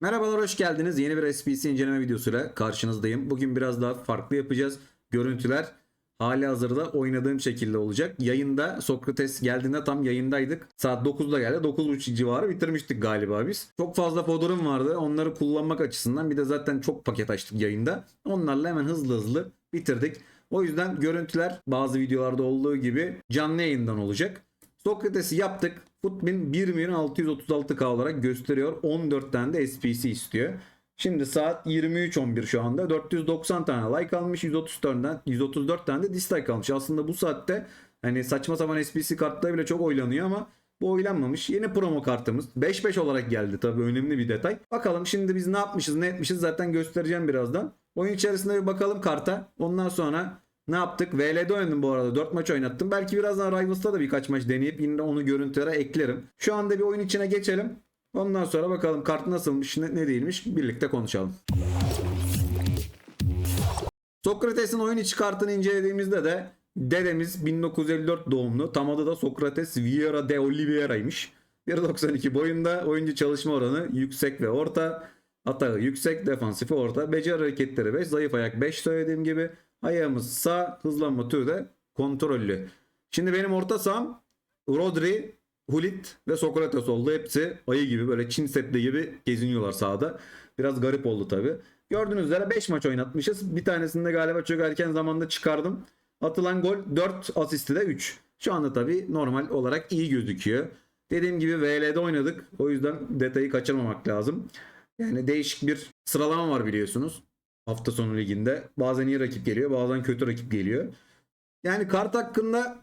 Merhabalar hoş geldiniz. Yeni bir SPC inceleme videosuyla karşınızdayım. Bugün biraz daha farklı yapacağız. Görüntüler hali hazırda oynadığım şekilde olacak. Yayında Sokrates geldiğinde tam yayındaydık. Saat 9'da geldi. 9.30 civarı bitirmiştik galiba biz. Çok fazla fotoğrafım vardı. Onları kullanmak açısından bir de zaten çok paket açtık yayında. Onlarla hemen hızlı hızlı bitirdik. O yüzden görüntüler bazı videolarda olduğu gibi canlı yayından olacak. Sokrates'i yaptık. Footbin 1 milyon 636k olarak gösteriyor. 14 tane de SPC istiyor. Şimdi saat 23.11 şu anda. 490 tane like almış. 134 tane, 134 tane de dislike almış. Aslında bu saatte hani saçma sapan SPC kartları bile çok oylanıyor ama bu oylanmamış. Yeni promo kartımız 5-5 olarak geldi tabii önemli bir detay. Bakalım şimdi biz ne yapmışız ne etmişiz zaten göstereceğim birazdan. Oyun içerisinde bir bakalım karta. Ondan sonra ne yaptık? VL'de oynadım bu arada. 4 maç oynattım. Belki birazdan Rivals'ta da birkaç maç deneyip yine onu görüntülere eklerim. Şu anda bir oyun içine geçelim. Ondan sonra bakalım kart nasılmış ne, ne değilmiş birlikte konuşalım. Sokrates'in oyun içi kartını incelediğimizde de dedemiz 1954 doğumlu. Tam adı da Sokrates Vieira de Oliveira'ymış. 1.92 boyunda oyuncu çalışma oranı yüksek ve orta. Atağı yüksek, defansifi orta. Beceri hareketleri 5, zayıf ayak 5 söylediğim gibi. Ayağımız sağ, hızlanma türü de kontrollü. Şimdi benim orta saham Rodri, Hulit ve Sokrates oldu. Hepsi ayı gibi böyle Çin setli gibi geziniyorlar sahada. Biraz garip oldu tabi. Gördüğünüz üzere 5 maç oynatmışız. Bir tanesinde galiba çok erken zamanda çıkardım. Atılan gol 4, asisti de 3. Şu anda tabi normal olarak iyi gözüküyor. Dediğim gibi VL'de oynadık. O yüzden detayı kaçırmamak lazım. Yani değişik bir sıralama var biliyorsunuz. Hafta sonu liginde. Bazen iyi rakip geliyor, bazen kötü rakip geliyor. Yani kart hakkında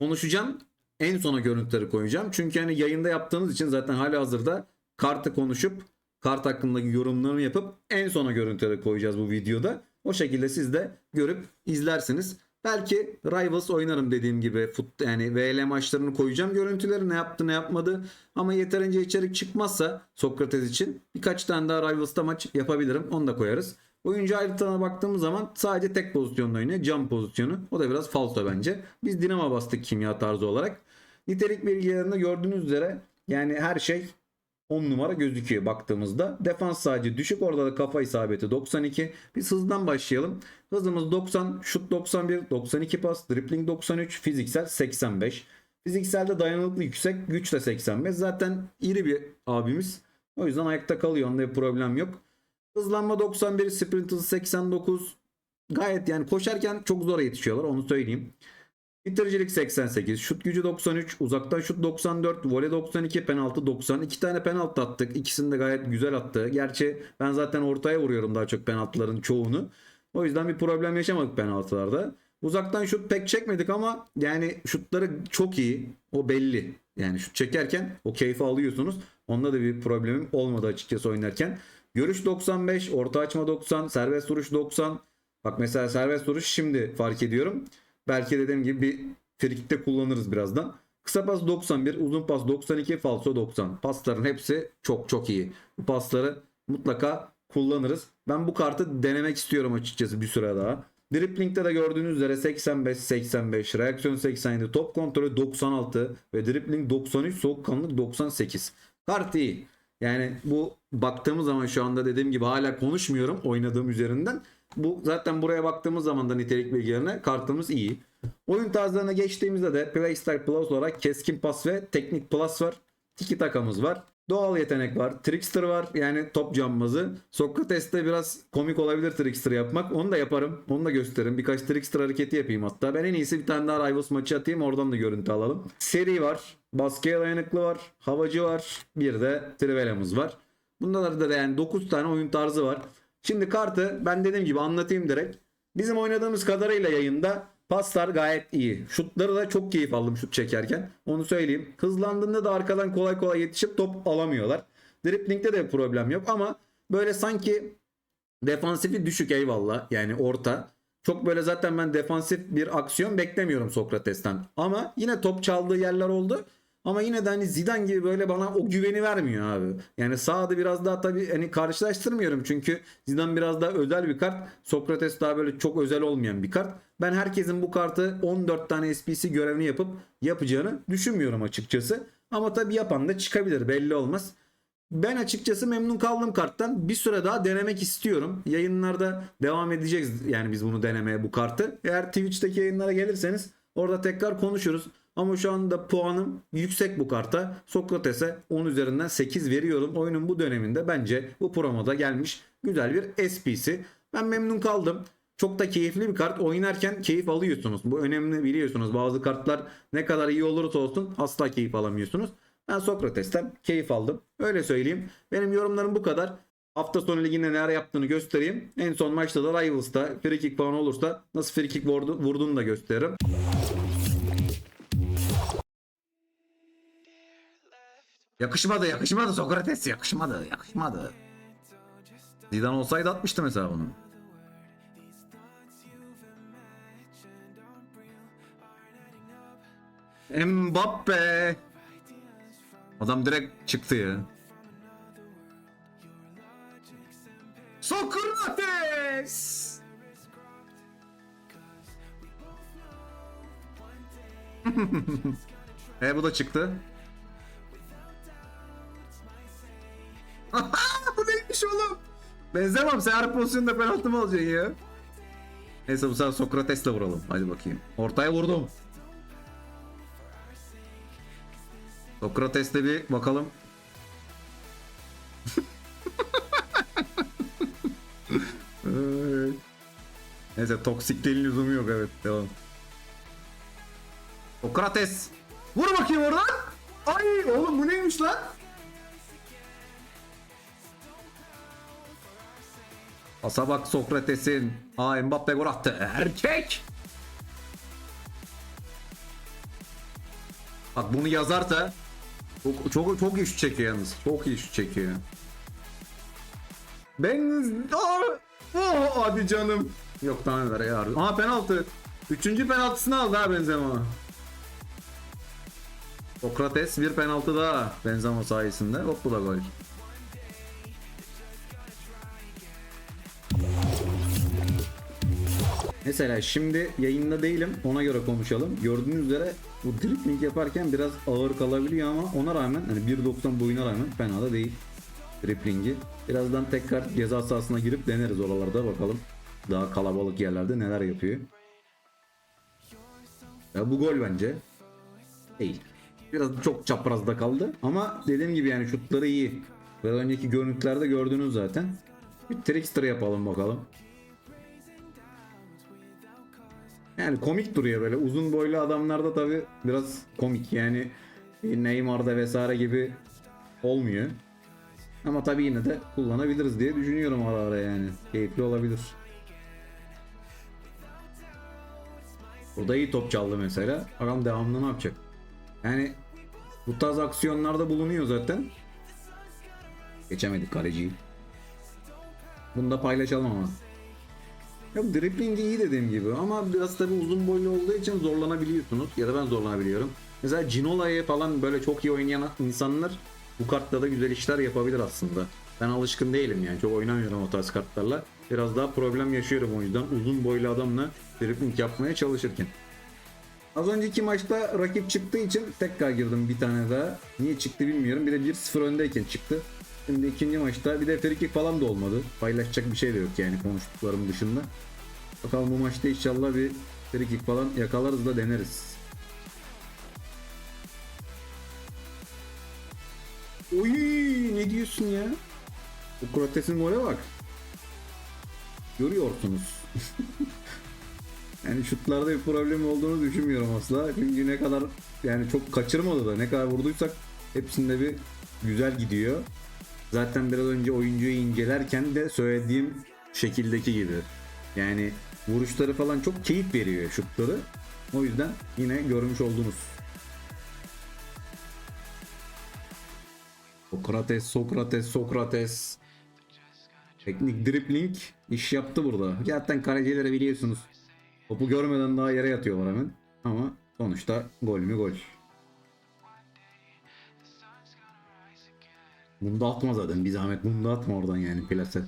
konuşacağım. En sona görüntüleri koyacağım. Çünkü hani yayında yaptığımız için zaten hala hazırda kartı konuşup kart hakkındaki yorumlarımı yapıp en sona görüntüleri koyacağız bu videoda. O şekilde siz de görüp izlersiniz. Belki Rivals oynarım dediğim gibi fut yani VL maçlarını koyacağım görüntüleri ne yaptı ne yapmadı ama yeterince içerik çıkmazsa Sokrates için birkaç tane daha Rivals'ta maç yapabilirim onu da koyarız. Oyuncu ayrıntılarına baktığımız zaman sadece tek pozisyonda oynuyor. Cam pozisyonu. O da biraz falso bence. Biz dinamo bastık kimya tarzı olarak. Nitelik bilgilerinde gördüğünüz üzere yani her şey 10 numara gözüküyor baktığımızda. Defans sadece düşük. Orada da kafa isabeti 92. Biz hızdan başlayalım. Hızımız 90, şut 91, 92 pas, dribbling 93, fiziksel 85. Fizikselde dayanıklı yüksek, güç de 85. Zaten iri bir abimiz. O yüzden ayakta kalıyor. Onda bir problem yok. Hızlanma 91, sprint hızı 89. Gayet yani koşarken çok zor yetişiyorlar onu söyleyeyim. Bitiricilik 88, şut gücü 93, uzaktan şut 94, voley 92, penaltı 90. İki tane penaltı attık. İkisini de gayet güzel attı. Gerçi ben zaten ortaya vuruyorum daha çok penaltıların çoğunu. O yüzden bir problem yaşamadık penaltılarda. Uzaktan şut pek çekmedik ama yani şutları çok iyi. O belli. Yani şut çekerken o keyfi alıyorsunuz. Onda da bir problemim olmadı açıkçası oynarken. Görüş 95, orta açma 90, serbest vuruş 90. Bak mesela serbest vuruş şimdi fark ediyorum. Belki dediğim gibi bir frikikte kullanırız birazdan. Kısa pas 91, uzun pas 92, falso 90. Pasların hepsi çok çok iyi. Bu pasları mutlaka kullanırız. Ben bu kartı denemek istiyorum açıkçası bir süre daha. Dribbling'de de gördüğünüz üzere 85-85, reaksiyon 87, top kontrolü 96 ve dribbling 93, soğukkanlılık 98. Kart iyi. Yani bu baktığımız zaman şu anda dediğim gibi hala konuşmuyorum oynadığım üzerinden. Bu zaten buraya baktığımız zaman da nitelik bilgilerine kartımız iyi. Oyun tarzlarına geçtiğimizde de Playstyle Plus olarak keskin pas ve teknik plus var. Tiki takamız var. Doğal yetenek var. Trickster var. Yani top cambazı. Sokrates'te biraz komik olabilir Trickster yapmak. Onu da yaparım. Onu da gösteririm. Birkaç Trickster hareketi yapayım hatta. Ben en iyisi bir tane daha Rivals maçı atayım. Oradan da görüntü alalım. Seri var. Baskıya dayanıklı var. Havacı var. Bir de Trivela'mız var. Bunlarda da yani 9 tane oyun tarzı var. Şimdi kartı ben dediğim gibi anlatayım direkt. Bizim oynadığımız kadarıyla yayında paslar gayet iyi. Şutları da çok keyif aldım şut çekerken. Onu söyleyeyim. Hızlandığında da arkadan kolay kolay yetişip top alamıyorlar. Dribbling'de de problem yok ama böyle sanki defansifi düşük eyvallah. Yani orta. Çok böyle zaten ben defansif bir aksiyon beklemiyorum Sokrates'ten. Ama yine top çaldığı yerler oldu. Ama yine de hani Zidane gibi böyle bana o güveni vermiyor abi. Yani sağda biraz daha tabii hani karşılaştırmıyorum çünkü Zidane biraz daha özel bir kart. Sokrates daha böyle çok özel olmayan bir kart. Ben herkesin bu kartı 14 tane SPC görevini yapıp yapacağını düşünmüyorum açıkçası. Ama tabii yapan da çıkabilir belli olmaz. Ben açıkçası memnun kaldım karttan. Bir süre daha denemek istiyorum. Yayınlarda devam edeceğiz yani biz bunu denemeye bu kartı. Eğer Twitch'teki yayınlara gelirseniz orada tekrar konuşuruz. Ama şu anda puanım yüksek bu karta. Sokrates'e 10 üzerinden 8 veriyorum. Oyunun bu döneminde bence bu promoda gelmiş güzel bir SP'si. Ben memnun kaldım. Çok da keyifli bir kart. Oynarken keyif alıyorsunuz. Bu önemli biliyorsunuz. Bazı kartlar ne kadar iyi olursa olsun asla keyif alamıyorsunuz. Ben Sokrates'ten keyif aldım. Öyle söyleyeyim. Benim yorumlarım bu kadar. Hafta sonu liginde neler yaptığını göstereyim. En son maçta da Rivals'ta free kick puan olursa nasıl free kick vurdu, vurduğunu da gösteririm. Yakışmadı, yakışmadı Sokrates, yakışmadı, yakışmadı. Zidane olsaydı atmıştı mesela bunu. Mbappe. Adam direkt çıktı ya. Sokrates. e bu da çıktı. Bu neymiş oğlum? Benzemem sen her pozisyonda penaltı mı alacaksın ya? Neyse bu sefer Sokrates'le vuralım. Hadi bakayım. Ortaya vurdum. Sokrates'le bir bakalım. Neyse toksikliğin lüzumu yok evet devam. Sokrates. Vur bakayım oradan. Ay oğlum bu neymiş lan? Pasa bak Sokrates'in. Aa Mbappe gol attı. Erkek. Bak bunu yazarsa çok çok çok şut çekiyor yalnız. Çok şut çekiyor. Ben Aa! oh, hadi canım. Yok tamam ver ya. Aha penaltı. Üçüncü penaltısını aldı ha Benzema. Sokrates bir penaltı daha Benzema sayesinde. Hop bu da gol. Mesela şimdi yayında değilim ona göre konuşalım. Gördüğünüz üzere bu dribbling yaparken biraz ağır kalabiliyor ama ona rağmen hani 1.90 boyuna rağmen fena da değil driblingi. Birazdan tekrar ceza sahasına girip deneriz oralarda bakalım. Daha kalabalık yerlerde neler yapıyor. Ya bu gol bence. Değil. Biraz çok çaprazda kaldı ama dediğim gibi yani şutları iyi. Biraz önceki görüntülerde gördünüz zaten. Bir trickster yapalım bakalım. Yani komik duruyor böyle. Uzun boylu adamlarda tabi biraz komik. Yani Neymar'da vesaire gibi olmuyor. Ama tabi yine de kullanabiliriz diye düşünüyorum ara ara yani. Keyifli olabilir. Burada iyi top çaldı mesela. Bakalım devamlı ne yapacak? Yani bu tarz aksiyonlarda bulunuyor zaten. Geçemedik kaleciyi. Bunu da paylaşalım ama. Ya bu dribbling iyi dediğim gibi ama biraz tabi uzun boylu olduğu için zorlanabiliyorsunuz ya da ben zorlanabiliyorum. Mesela Ginola'yı falan böyle çok iyi oynayan insanlar bu kartla da güzel işler yapabilir aslında. Ben alışkın değilim yani çok oynamıyorum o tarz kartlarla. Biraz daha problem yaşıyorum o yüzden uzun boylu adamla dribbling yapmaya çalışırken. Az önceki maçta rakip çıktığı için tekrar girdim bir tane daha. Niye çıktı bilmiyorum. Bir de 1-0 öndeyken çıktı. Şimdi ikinci maçta bir de free kick falan da olmadı. Paylaşacak bir şey de yok yani konuştuklarım dışında. Bakalım bu maçta inşallah bir free kick falan yakalarız da deneriz. Oy ne diyorsun ya? Bu Krates'in gole bak. Görüyorsunuz. yani şutlarda bir problem olduğunu düşünmüyorum asla. Çünkü ne kadar yani çok kaçırmadı da ne kadar vurduysak hepsinde bir güzel gidiyor. Zaten biraz önce oyuncuyu incelerken de söylediğim şekildeki gibi. Yani vuruşları falan çok keyif veriyor şutları. O yüzden yine görmüş oldunuz. Sokrates, Sokrates, Sokrates. Teknik dribbling iş yaptı burada. Zaten kalecileri biliyorsunuz. Topu görmeden daha yere yatıyorlar hemen. Ama sonuçta gol mü gol. Bunu da atma zaten bir zahmet bunu da atma oradan yani plase.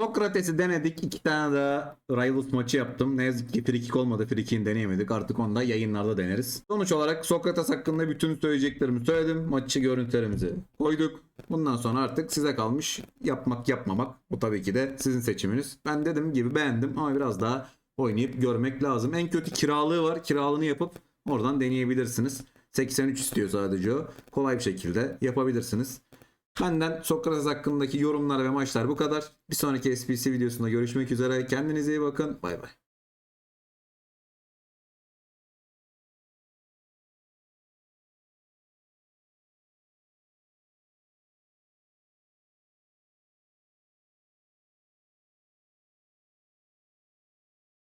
Sokrates'i denedik. iki tane daha Rivals maçı yaptım. Ne yazık ki free kick olmadı. Free kick'ini deneyemedik. Artık onu da yayınlarda deneriz. Sonuç olarak Sokrates hakkında bütün söyleyeceklerimi söyledim. Maçı görüntülerimizi koyduk. Bundan sonra artık size kalmış. Yapmak yapmamak. Bu tabii ki de sizin seçiminiz. Ben dediğim gibi beğendim ama biraz daha oynayıp görmek lazım. En kötü kiralığı var. Kiralığını yapıp oradan deneyebilirsiniz. 83 istiyor sadece o. Kolay bir şekilde yapabilirsiniz. Benden Sokrates hakkındaki yorumlar ve maçlar bu kadar. Bir sonraki SPC videosunda görüşmek üzere. Kendinize iyi bakın. Bay bay.